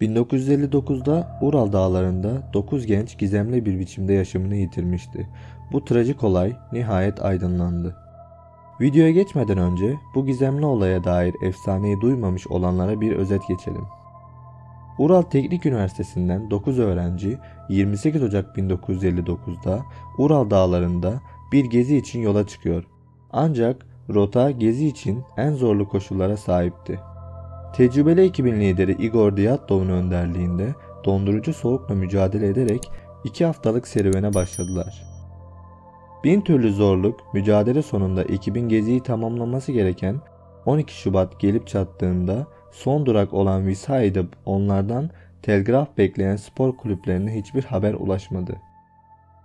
1959'da Ural dağlarında 9 genç gizemli bir biçimde yaşamını yitirmişti. Bu trajik olay nihayet aydınlandı. Videoya geçmeden önce bu gizemli olaya dair efsaneyi duymamış olanlara bir özet geçelim. Ural Teknik Üniversitesi'nden 9 öğrenci 28 Ocak 1959'da Ural dağlarında bir gezi için yola çıkıyor. Ancak rota gezi için en zorlu koşullara sahipti. Tecrübeli ekibin lideri Igor Diyatlov'un önderliğinde dondurucu soğukla mücadele ederek 2 haftalık serüvene başladılar. Bin türlü zorluk, mücadele sonunda ekibin geziyi tamamlaması gereken 12 Şubat gelip çattığında son durak olan Visay'da onlardan telgraf bekleyen spor kulüplerine hiçbir haber ulaşmadı.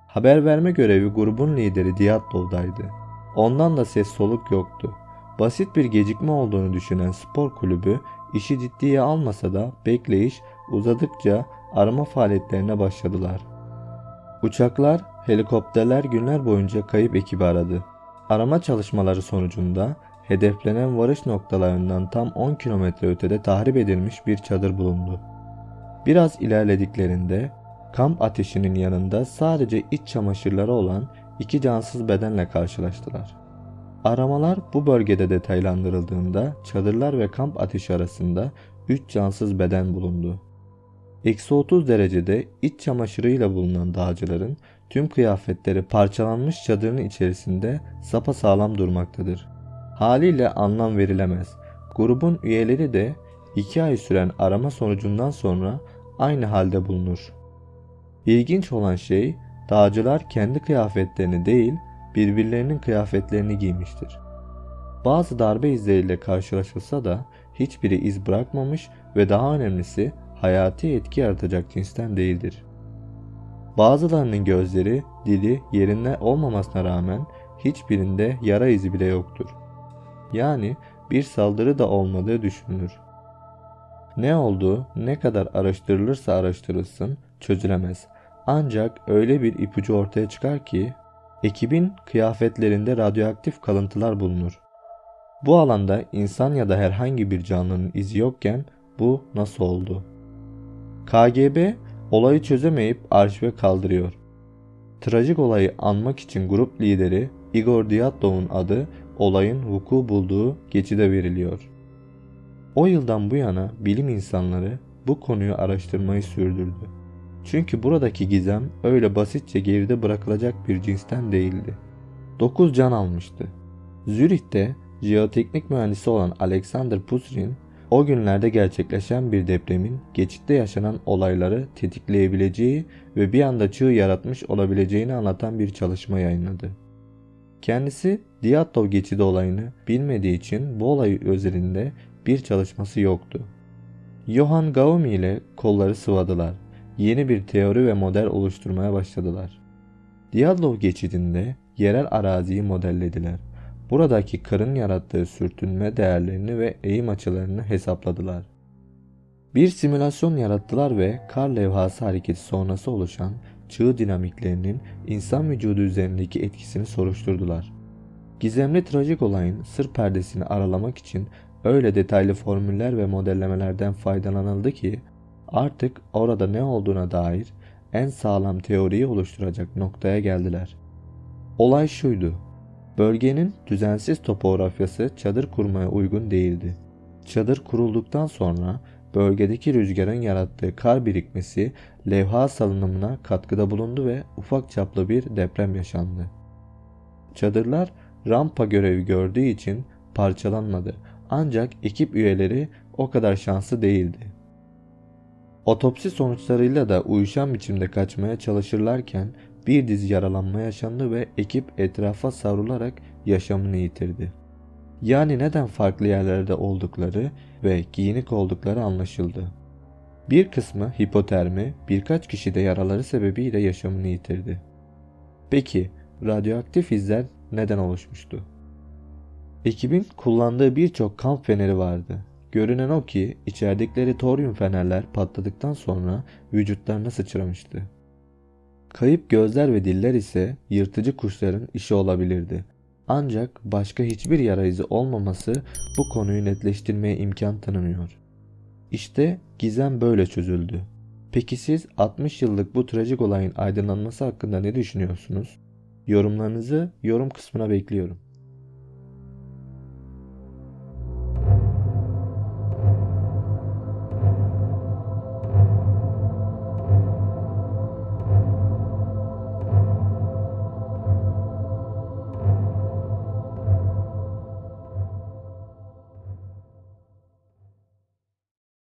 Haber verme görevi grubun lideri Diyatlov'daydı. Ondan da ses soluk yoktu. Basit bir gecikme olduğunu düşünen spor kulübü işi ciddiye almasa da bekleyiş uzadıkça arama faaliyetlerine başladılar. Uçaklar, helikopterler günler boyunca kayıp ekibi aradı. Arama çalışmaları sonucunda hedeflenen varış noktalarından tam 10 kilometre ötede tahrip edilmiş bir çadır bulundu. Biraz ilerlediklerinde kamp ateşinin yanında sadece iç çamaşırları olan iki cansız bedenle karşılaştılar. Aramalar bu bölgede detaylandırıldığında çadırlar ve kamp ateşi arasında 3 cansız beden bulundu. Eksi 30 derecede iç çamaşırıyla bulunan dağcıların tüm kıyafetleri parçalanmış çadırın içerisinde sapasağlam durmaktadır. Haliyle anlam verilemez. Grubun üyeleri de 2 ay süren arama sonucundan sonra aynı halde bulunur. İlginç olan şey dağcılar kendi kıyafetlerini değil birbirlerinin kıyafetlerini giymiştir. Bazı darbe izleriyle karşılaşılsa da hiçbiri iz bırakmamış ve daha önemlisi hayati etki yaratacak cinsten değildir. Bazılarının gözleri, dili yerinde olmamasına rağmen hiçbirinde yara izi bile yoktur. Yani bir saldırı da olmadığı düşünülür. Ne olduğu ne kadar araştırılırsa araştırılsın çözülemez. Ancak öyle bir ipucu ortaya çıkar ki ekibin kıyafetlerinde radyoaktif kalıntılar bulunur. Bu alanda insan ya da herhangi bir canlının izi yokken bu nasıl oldu? KGB olayı çözemeyip arşive kaldırıyor. Trajik olayı anmak için grup lideri Igor Dyatlov'un adı olayın vuku bulduğu geçide veriliyor. O yıldan bu yana bilim insanları bu konuyu araştırmayı sürdürdü. Çünkü buradaki gizem öyle basitçe geride bırakılacak bir cinsten değildi. 9 can almıştı. Zürih'te jeoteknik mühendisi olan Alexander Pusrin o günlerde gerçekleşen bir depremin geçitte yaşanan olayları tetikleyebileceği ve bir anda çığ yaratmış olabileceğini anlatan bir çalışma yayınladı. Kendisi Diatlov geçidi olayını bilmediği için bu olay özelinde bir çalışması yoktu. Johann Gaumi ile kolları sıvadılar. Yeni bir teori ve model oluşturmaya başladılar. Diatlov geçidinde yerel araziyi modellediler. Buradaki karın yarattığı sürtünme değerlerini ve eğim açılarını hesapladılar. Bir simülasyon yarattılar ve kar levhası hareketi sonrası oluşan çığ dinamiklerinin insan vücudu üzerindeki etkisini soruşturdular. Gizemli trajik olayın sır perdesini aralamak için öyle detaylı formüller ve modellemelerden faydalanıldı ki artık orada ne olduğuna dair en sağlam teoriyi oluşturacak noktaya geldiler. Olay şuydu. Bölgenin düzensiz topografyası çadır kurmaya uygun değildi. Çadır kurulduktan sonra bölgedeki rüzgarın yarattığı kar birikmesi levha salınımına katkıda bulundu ve ufak çaplı bir deprem yaşandı. Çadırlar rampa görevi gördüğü için parçalanmadı ancak ekip üyeleri o kadar şanslı değildi. Otopsi sonuçlarıyla da uyuşan biçimde kaçmaya çalışırlarken bir dizi yaralanma yaşandı ve ekip etrafa savrularak yaşamını yitirdi. Yani neden farklı yerlerde oldukları ve giyinik oldukları anlaşıldı. Bir kısmı hipotermi, birkaç kişi de yaraları sebebiyle yaşamını yitirdi. Peki radyoaktif izler neden oluşmuştu? Ekibin kullandığı birçok kamp feneri vardı. Görünen o ki içerdikleri toryum fenerler patladıktan sonra vücutlarına sıçramıştı. Kayıp gözler ve diller ise yırtıcı kuşların işi olabilirdi. Ancak başka hiçbir yara izi olmaması bu konuyu netleştirmeye imkan tanımıyor. İşte gizem böyle çözüldü. Peki siz 60 yıllık bu trajik olayın aydınlanması hakkında ne düşünüyorsunuz? Yorumlarınızı yorum kısmına bekliyorum.